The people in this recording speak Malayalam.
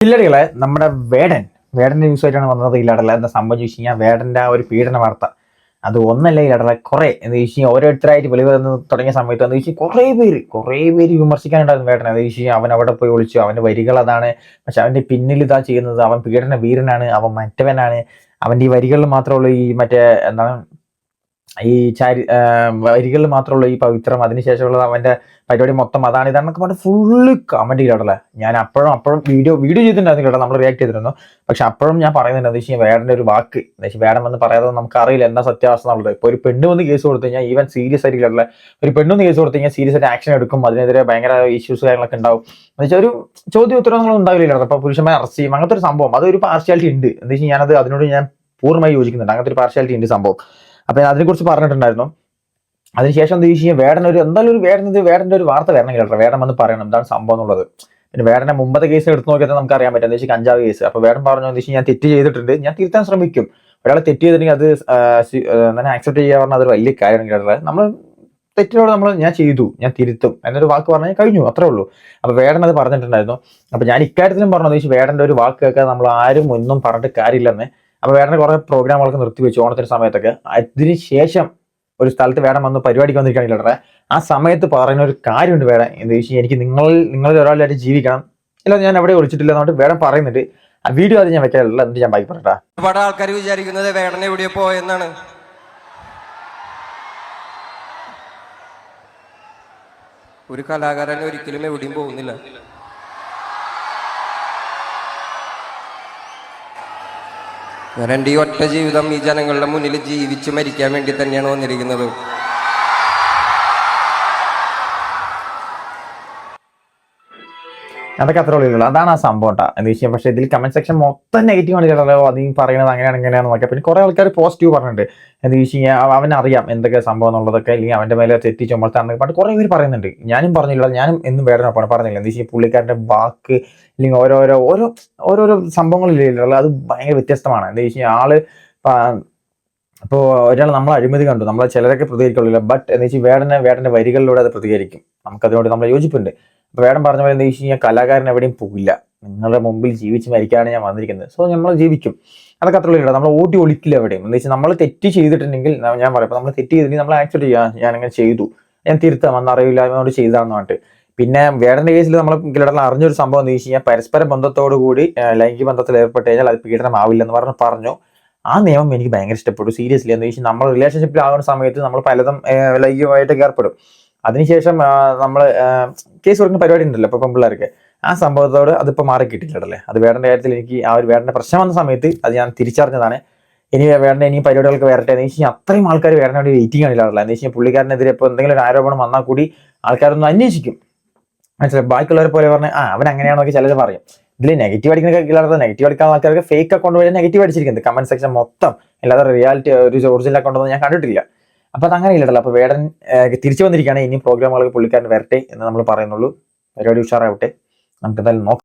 കില്ലടികളെ നമ്മുടെ വേടൻ. വേടന്റെ ന്യൂസ് ആയിട്ടാണ് വന്നത് ഇല്ലാടല്ല എന്താ സംഭവം ചോദിച്ചു കഴിഞ്ഞാൽ വേടന്റെ ആ ഒരു പീഡന വാർത്ത. അത് ഒന്നല്ല ഇല്ലാടല്ല കുറെ. എന്ന് ചോദിച്ചു കഴിഞ്ഞാൽ ഓരോരുത്തരായിട്ട് വന്ന് തുടങ്ങിയ സമയത്ത് എന്ന് ചോദിച്ചാൽ കുറേ പേര് കുറേ പേര് വിമർശിക്കാനുണ്ടായിരുന്നു വേടനെ. എന്ന് ചോദിച്ചു കഴിഞ്ഞാൽ അവൻ അവിടെ പോയി ഒളിച്ചു. അവന്റെ വരികൾ അതാണ്. പക്ഷെ അവന്റെ പിന്നിൽ ഇതാ ചെയ്യുന്നത്. അവൻ പീഡന വീരനാണ്. അവൻ മറ്റവനാണ്. അവന്റെ ഈ വരികളിൽ മാത്രമേ ഉള്ളൂ ഈ മറ്റേ എന്താണ് ഈ ചാരി വരികളിൽ മാത്രമുള്ള ഈ പവിത്രം അതിനുശേഷമുള്ള അവന്റെ പരിപാടി മൊത്തം അതാണ് ഇതാണെന്നൊക്കെ പറഞ്ഞ് ഫുള്ള് കമന്റ് ചെയ്തിട്ടുള്ള ഞാൻ അപ്പോഴും അപ്പോഴും വീഡിയോ വീഡിയോ ചെയ്തിട്ടുണ്ടായിരുന്നു കേട്ടോ നമ്മൾ റിയാക്ട് ചെയ്തിരുന്നു. പക്ഷെ അപ്പോഴും ഞാൻ പറയുന്നുണ്ട് എന്താ വെച്ചാൽ വേടന്റെ ഒരു വാക്ക് എന്താ വെച്ചാൽ വേടം വന്ന് പറയാതെ നമുക്ക് അറിയില്ല എന്താ സത്യാവസ്ഥ എന്നുള്ളത്. ഇപ്പൊ ഒരു പെണ്ണ് വന്ന് കേസ് കൊടുത്തു കഴിഞ്ഞാൽ ഈവൻ സീരിയസ് ആയിട്ട് കേട്ടില്ല ഒരു പെണ്ണ് വന്ന് കേസ് കൊടുത്തു കഴിഞ്ഞാൽ സീരിയസ് ആയിട്ട് ആക്ഷൻ എടുക്കും അതിനെതിരെ ഭയങ്കര ഇഷ്യൂസ് കാര്യങ്ങളൊക്കെ ഉണ്ടാവും. എന്ന് വെച്ചാൽ ഒരു ചോദ്യ ഉത്തരവൊന്നും ഉണ്ടാവില്ല അപ്പൊ പുരുഷന്മാരെ അറസ്റ്റ് ചെയ്യും. അങ്ങനത്തെ ഒരു സംഭവം. അതൊരു പാർഷ്യാലിറ്റി ഉണ്ട്. എന്താ വെച്ചാൽ ഞാനത് അതിനോട് ഞാൻ പൂർണമായി യോജിക്കുന്നുണ്ട്. അങ്ങനത്തെ ഒരു പാർഷ്യാലിറ്റി ഉണ്ട് സംഭവം. അപ്പൊ അതിനെക്കുറിച്ച് പറഞ്ഞിട്ടുണ്ടായിരുന്നു. അതിനുശേഷം എന്താ ചോദിച്ചു കഴിഞ്ഞാൽ ഒരു എന്തായാലും ഒരു വേടൻ വേടന്റെ ഒരു വാർത്ത വരണം കേട്ടോ. വേടൻ വന്ന് പറയണം എന്താണ് സംഭവം എന്നുള്ളത്. പിന്നെ വേടനെ മുമ്പത്തെ കേസ് എടുത്ത് നോക്കിയാൽ നമുക്ക് അറിയാൻ പറ്റും. എന്താ വെച്ചാൽ കഞ്ചാവ് കേസ് അപ്പോൾ വേടൻ പറഞ്ഞു എന്താ വെച്ചാൽ ഞാൻ തെറ്റ് ചെയ്തിട്ടുണ്ട്. ഞാൻ തിരുത്താൻ ശ്രമിക്കും. ഒരാളെ തെറ്റ് ചെയ്തിട്ടുണ്ടെങ്കിൽ അത് തന്നെ ആക്സെപ്റ്റ് ചെയ്യാൻ പറഞ്ഞാൽ അതൊരു വലിയ കാര്യമാണ് കേട്ടോ. നമ്മൾ തെറ്റിനോട് നമ്മൾ ഞാൻ ചെയ്തു. ഞാൻ തിരുത്തും. എന്നൊരു വാക്ക് പറഞ്ഞാൽ കഴിഞ്ഞു അത്രേ ഉള്ളൂ. അപ്പൊ വേടൻ അത് പറഞ്ഞിട്ടുണ്ടായിരുന്നു. അപ്പൊ ഞാൻ ഇക്കാര്യത്തിലും പറഞ്ഞു വെച്ചാൽ വേടന്റെ ഒരു വാക്ക് കേൾക്കാൻ നമ്മൾ ആരും ഒന്നും പറഞ്ഞിട്ട് കാര്യമില്ലെന്ന്. അപ്പൊ വേടന് കുറെ പ്രോഗ്രാമുകളൊക്കെ നിർത്തിവെച്ചു ഓണത്തിന് സമയത്തൊക്കെ. അതിന് ശേഷം ഒരു സ്ഥലത്ത് വേടം വന്ന് പരിപാടിക്ക് വന്നിരിക്കുകയാണെങ്കിൽ ആ സമയത്ത് പറയുന്ന ഒരു കാര്യമുണ്ട് വേടം എന്താ വെച്ചാൽ എനിക്ക് നിങ്ങൾ നിങ്ങളിൽ ഒരാളായിട്ട് ജീവിക്കണം. ഇല്ല ഞാൻ എവിടെ ഒളിച്ചിട്ടില്ല എന്നുകൊണ്ട് വേടം പറയുന്നുണ്ട്. ആ വീഡിയോ അത് ഞാൻ വെക്കാറില്ല എന്നിട്ട് ഞാൻ ബാക്കി ഒരുപാട് ആൾക്കാർ വിചാരിക്കുന്നത് വേടനെ എവിടെയോ പോയെന്നാണ് ഒരു കലാകാരൻ ഒരിക്കലും എവിടെയും പോകുന്നില്ല. ഞാൻ എന്റെ ഈ ഒറ്റ ജീവിതം ഈ ജനങ്ങളുടെ മുന്നിൽ ജീവിച്ച് മരിക്കാൻ വേണ്ടി തന്നെയാണ് വന്നിരിക്കുന്നത്. അതൊക്കെ അത്ര ഉള്ളൂ അതാണ് ആ സംഭവം കേട്ടോ എന്ന് വെച്ചാൽ പക്ഷേ ഇതിൽ കമന്റ് സെക്ഷൻ മൊത്തം നെഗറ്റീവ് ആണ് കേട്ടോ. അത് പറയുന്നത് അങ്ങനെയാണ് ഇങ്ങനെയാണെന്ന് നോക്കിയാൽ പിന്നെ കുറെ ആൾക്കാർ പോസിറ്റീവ് പറഞ്ഞിട്ടുണ്ട്. എന്ന് വെച്ച് കഴിഞ്ഞാൽ അവനറിയാം എന്തൊക്കെ സംഭവം എന്നുള്ളതൊക്കെ. അല്ലെങ്കിൽ അവന്റെ മേലെ തെറ്റി ചുമത്താണെന്നൊക്കെ പറഞ്ഞിട്ട് കുറേ പേര് പറയുന്നുണ്ട്. ഞാനും പറഞ്ഞില്ല. ഞാനും എന്നും വേടനൊപ്പാണ് പറഞ്ഞില്ല. എന്ന് വെച്ചാൽ പുള്ളിക്കാരന്റെ വാക്ക് അല്ലെങ്കിൽ ഓരോരോ ഓരോ ഓരോരോ സംഭവങ്ങളില്ല അത് ഭയങ്കര വ്യത്യസ്തമാണ്. എന്ന് വെച്ച് കഴിഞ്ഞാൽ ആൾ അപ്പോൾ ഒരാൾ നമ്മൾ അഴിമതി കണ്ടു. നമ്മളെ ചിലരൊക്കെ പ്രതികരിക്കുള്ളൂ ബട്ട് എന്ന് വെച്ചാൽ വേടനെ വേടന്റെ വരികളിലൂടെ അത് പ്രതികരിക്കും. നമുക്കതിനോട് നമ്മൾ യോജിപ്പുണ്ട്. അപ്പൊ വേടം പറഞ്ഞ പോലെ എന്താ വെച്ച് കഴിഞ്ഞാൽ കലാകാരൻ എവിടെയും പോകില്ല നിങ്ങളുടെ മുമ്പിൽ ജീവിച്ച് മരിക്കാണ് ഞാൻ വന്നിരിക്കുന്നത്. സോ നമ്മൾ ജീവിക്കും. അതൊക്കെ അത്ര ഉള്ളൂ. നമ്മൾ ഓടി ഒളിക്കില്ല എവിടെയും. എന്താ വെച്ചാൽ നമ്മൾ തെറ്റ് ചെയ്തിട്ടുണ്ടെങ്കിൽ ഞാൻ പറയാം. നമ്മൾ തെറ്റ് ചെയ്തിട്ടുണ്ടെങ്കിൽ നമ്മൾ ആക്സെപ്റ്റ് ചെയ്യാം. ഞാൻ അങ്ങനെ ചെയ്തു. ഞാൻ തിരുത്താം. അന്ന് അറിയില്ലായ്മയോട് ചെയ്താണെന്ന് പറഞ്ഞിട്ട്. പിന്നെ വേടന്റെ കേസിൽ നമ്മൾ കിടന്ന് അറിഞ്ഞൊരു സംഭവം എന്ന് വെച്ച് കഴിഞ്ഞാൽ പരസ്പര ബന്ധത്തോടു കൂടി ലൈംഗിക ബന്ധത്തിൽ ഏർപ്പെട്ട് കഴിഞ്ഞാൽ അത് പീഡനമാവില്ല എന്ന് പറഞ്ഞ് പറഞ്ഞു. ആ നിയമം എനിക്ക് ഭയങ്കര ഇഷ്ടപ്പെട്ടു. സീരിയസ്ലി എന്ന് വെച്ചാൽ നമ്മൾ റിലേഷൻഷിപ്പിൽ ആവുന്ന സമയത്ത് നമ്മൾ പലതും ലൈംഗികമായിട്ടൊക്കെ ഏർപ്പെടും. അതിനുശേഷം നമ്മൾ കേസ് കൊടുക്കുന്ന പരിപാടി ഉണ്ടല്ലോ ഇപ്പൊ പെൺപിള്ളേർക്ക്. ആ സംഭവത്തോട് അതിപ്പോൾ മാറി കിട്ടിയില്ലല്ലേ അത് വേടന്റെ കാര്യത്തിൽ എനിക്ക് ആ ഒരു വേടന്റെ പ്രശ്നം വന്ന സമയത്ത് അത് ഞാൻ തിരിച്ചറിഞ്ഞതാണ്. ഇനി വേണ്ട ഇനി പരിപാടികൾക്ക് വരട്ടെ എന്ന് വെച്ചാൽ അത്രയും ആൾക്കാർ വേണ്ട വേണ്ടി വെയിറ്റിംഗ് ആണില്ലാറില്ല എന്ന് വെച്ചാൽ പുള്ളിക്കാരനെതിരെ ഇപ്പോൾ എന്തെങ്കിലും ഒരു ആരോപണം വന്നാൽ കൂടി ആൾക്കാരൊന്നും അന്വേഷിക്കും. മനസ്സിലായി? ബാക്കിയുള്ളവരെ പോലെ പറഞ്ഞാൽ ആ അവൻ അങ്ങനെയാണെന്നൊക്കെ ചിലർ പറയും. ഇതിൽ നെഗറ്റീവ് അടിക്കുന്ന കിളർത്ത് നെഗറ്റീവ് അടിക്കാൻ ആൾക്കാർക്ക് ഫേക്ക് അക്കൗണ്ട് വഴി നെഗറ്റീവ് അടിച്ചിരിക്കുന്നത് കമന്റ് സെക്ഷൻ മൊത്തം. അല്ലാതെ റിയാലിറ്റി ഒരു ഒറിജിനൽ അക്കൗണ്ട് ഒന്നും ഞാൻ കണ്ടിട്ടില്ല. അപ്പൊ അത് അങ്ങനെ ഇല്ലല്ലോ അപ്പൊ വേടൻ തിരിച്ചു വന്നിരിക്കുകയാണ്. ഇനി പ്രോഗ്രാമുകളൊക്കെ പുള്ളിക്കാരൻ വരട്ടെ എന്ന് നമ്മൾ പറയുന്നുള്ളൂ. പരിപാടി ഉഷാറാവട്ടെ. നമുക്ക് എന്തായാലും നോക്കാം.